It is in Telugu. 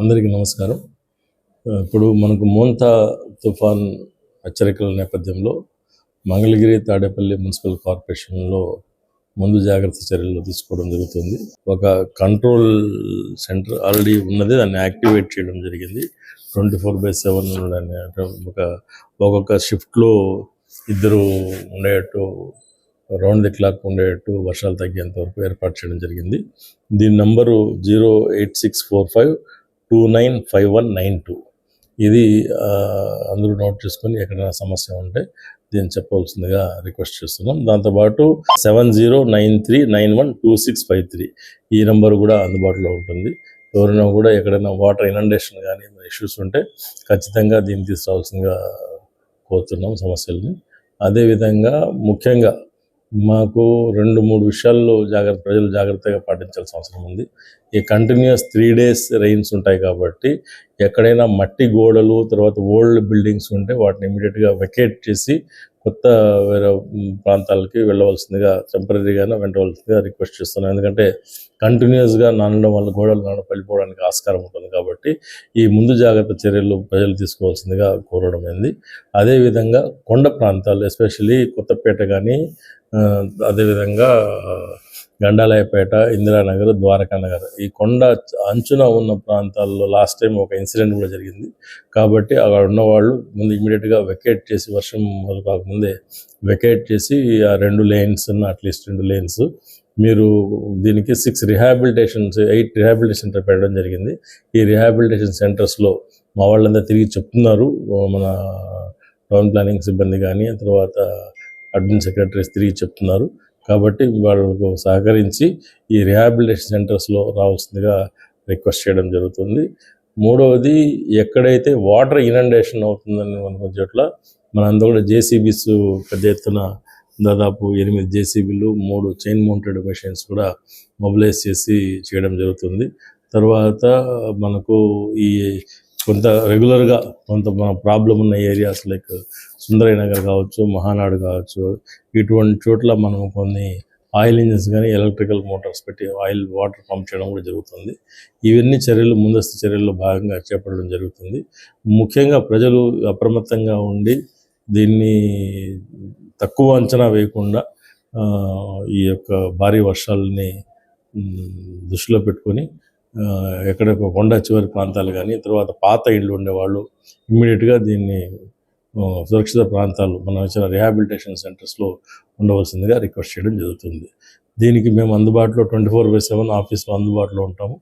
అందరికీ నమస్కారం. ఇప్పుడు మనకు మోంతా తుఫాన్ హెచ్చరికల నేపథ్యంలో మంగళగిరి తాడేపల్లి మున్సిపల్ కార్పొరేషన్లో ముందు జాగ్రత్త చర్యలు తీసుకోవడం జరుగుతుంది. ఒక కంట్రోల్ సెంటర్ ఆల్రెడీ ఉన్నది. దాన్ని యాక్టివేట్ చేయడం జరిగింది. ట్వంటీ ఫోర్ బై సెవెన్ ఒక ఒక్కొక్క షిఫ్ట్లో ఇద్దరు ఉండేటట్టు రౌండ్ ది క్లాక్ ఉండేటట్టు వర్షాలు తగ్గేంత వరకు ఏర్పాటు చేయడం జరిగింది. దీని number zero eight six four five two nine five one nine two. ఇది ఆ, అందరూ నోట్ చేసుకొని ఎక్కడైనా సమస్య ఉంటే దీన్ని చెప్పవలసిందిగా రిక్వెస్ట్ చేస్తున్నాం. దాంతోపాటు seven zero nine three nine one two six five three. ఈ నెంబర్ కూడా అందుబాటులో ఉంటుంది. ఎవరైనా కూడా ఎక్కడైనా వాటర్ ఇనండేషన్ కానీ ఇష్యూస్ ఉంటే ఖచ్చితంగా దీన్ని తీసుకురావాల్సిందిగా కోరుతున్నాం సమస్యల్ని. అదేవిధంగా ముఖ్యంగా మాకు రెండు మూడు విషయాల్లో జాగ్రత్త ప్రజలు జాగ్రత్తగా పాటించాల్సిన అవసరం ఉంది. ఈ కంటిన్యూస్ త్రీ డేస్ రెయిన్స్ ఉంటాయి కాబట్టి ఎక్కడైనా మట్టి గోడలు తర్వాత ఓల్డ్ బిల్డింగ్స్ ఉంటే వాటిని ఇమీడియట్గా వెకేట్ చేసి కొత్త వేరే ప్రాంతాలకి వెళ్ళవలసిందిగా టెంపరీగానే వెళ్ళవలసిందిగా రిక్వెస్ట్ చేస్తున్నాను. ఎందుకంటే కంటిన్యూస్గా నానడం వల్ల గోడలు నాన పడిపోవడానికి ఆస్కారం ఉంటుంది కాబట్టి ఈ ముందు జాగ్రత్త చర్యలు ప్రజలు తీసుకోవాల్సిందిగా కోరడం అయింది అదేవిధంగా కొండ ప్రాంతాలు ఎస్పెషల్లీ కొత్తపేట కానీ అదేవిధంగా గండాలయపేట ఇందిరానగర్ ద్వారకా నగర్ ఈ కొండ అంచున ఉన్న ప్రాంతాల్లో లాస్ట్ టైం ఒక ఇన్సిడెంట్ కూడా జరిగింది. కాబట్టి అక్కడ ఉన్న వాళ్ళు ముందు ఇమీడియట్గా వెకేట్ చేసి వర్షం మొదలు కాకముందే వెకేట్ చేసి ఆ రెండు లేన్స్ అట్లీస్ట్ రెండు లేన్స్ మీరు దీనికి six rehabilitations eight rehabilitation centre పెట్టడం జరిగింది. ఈ రిహాబిలిటేషన్ సెంటర్స్లో మా వాళ్ళంతా తిరిగి చెప్తున్నారు. మన టౌన్ ప్లానింగ్ సిబ్బంది కానీ తర్వాత అడ్మిన్ సెక్రటరీస్ తిరిగి చెప్తున్నారు. కాబట్టి వాళ్ళకు సహకరించి ఈ రిహాబిలిటేషన్ సెంటర్స్లో రావాల్సిందిగా రిక్వెస్ట్ చేయడం జరుగుతుంది. మూడవది ఎక్కడైతే వాటర్ ఇనండేషన్ అవుతుందని అనుకున్న చోట్ల మనంతా కూడా జేసీబీస్ పెద్ద ఎత్తున దాదాపు ఎనిమిది జేసీబీలు మూడు చైన్ మౌంటెడ్ మెషిన్స్ కూడా మొబిలైజ్ చేసి చేయడం జరుగుతుంది. తర్వాత మనకు ఈ కొంత రెగ్యులర్గా కొంత మన ప్రాబ్లం ఉన్న ఏరియాస్ లైక్ సుందరనగర్ కావచ్చు మహానాడు కావచ్చు ఇటువంటి చోట్ల మనం కొన్ని ఆయిల్ ఇంజిన్స్ కానీ ఎలక్ట్రికల్ మోటార్స్ పెట్టి ఆయిల్ వాటర్ పంప్ చేయడం కూడా జరుగుతుంది. ఇవన్నీ చర్యలు ముందస్తు చర్యల్లో భాగంగా చేపట్టడం జరుగుతుంది. ముఖ్యంగా ప్రజలు అప్రమత్తంగా ఉండి దీన్ని తక్కువ అంచనా వేయకుండా ఈ యొక్క భారీ వర్షాలని దృష్టిలో పెట్టుకొని ఆ, ఎక్కడ కొండ చివరి ప్రాంతాలు కానీ తర్వాత పాత ఇళ్ళు ఉండేవాళ్ళు ఇమ్మీడియట్గా దీన్ని సురక్షిత ప్రాంతాలు మనం ఇచ్చిన రిహాబిలిటేషన్ సెంటర్స్లో ఉండవలసిందిగా రిక్వెస్ట్ చేయడం జరుగుతుంది. దీనికి మేము అందుబాటులో ట్వంటీ ఫోర్ బై సెవెన్ ఆఫీస్లో అందుబాటులో ఉంటాము.